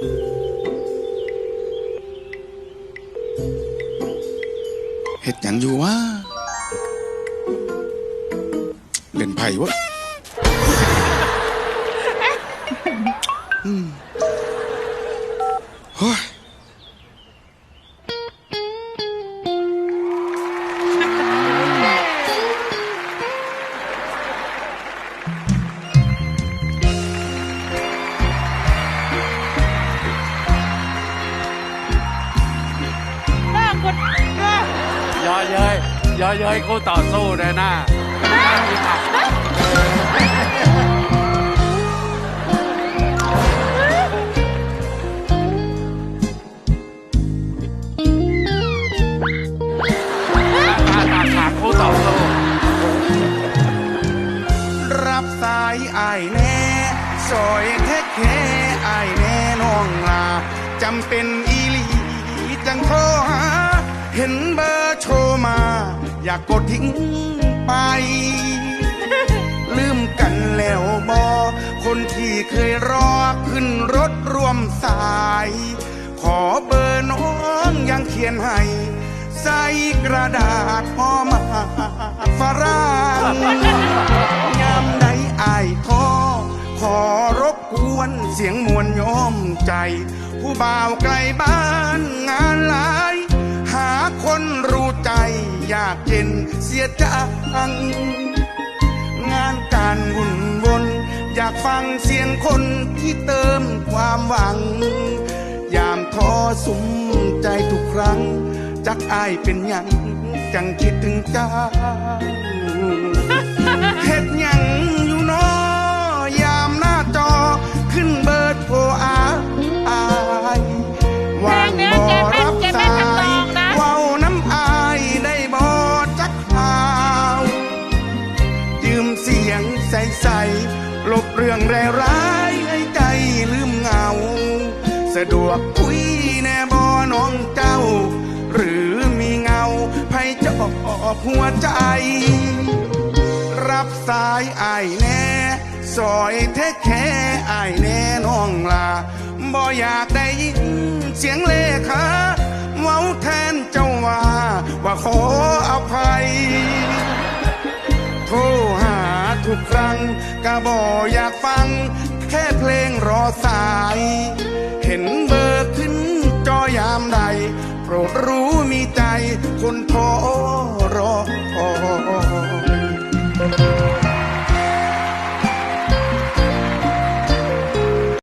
เฮ็ดหยังอยู่วะเล่นไพ่วะอืมเฮ้ย อเย้ยย่อเย้ยคู่ต่อสู้เลยนะน่ากินอะขาขาคู่ต่อสู้รับสายไอายแน่ซอยแท้แค่ไอายแน่น้องลาจำเป็นอีหลีจังโทรหา เห็นเบอร์ อยากกดทิ้งไป ลืมกันแล้วบอคนที่เคยรอขึ้นรถร่วมสาย ขอเบอร์น้องยังเขียนให้ ใส่กระดาษพอมาฝรั่งยามใดอายท้อขอรบกวนเสียงมวลโยมใจ ผู้บ่าวไกลบ้านงานหลาย หาคนรู้ใจอ ยากเย็นเสียจัง งานการวุ่นวนอยากฟังเสียงคนที่เติมความหวัง ยามท้อสุมใจทุกครั้ง จักอายเป็นยังจังคิดถึงเจ้า ใส ลบเรื่องร้ายให้ใจลืมเหงา สะดวกคุยแน่บอน้องเจ้า หรือมีเงาไผจอบหัวใจ รับสายอายแน่ซอยแท้แค่อายแน่น้องลาบ่อยากได้ยินเสียงเลขาเว้าแทนเจ้าว่า ว่าขออภัย ทุกครั้งก็บออยากฟัง แค่เพลงรอสาย เห็นเบอร์ขึ้นจอยามใด โปรดรู้มีใจคนโทร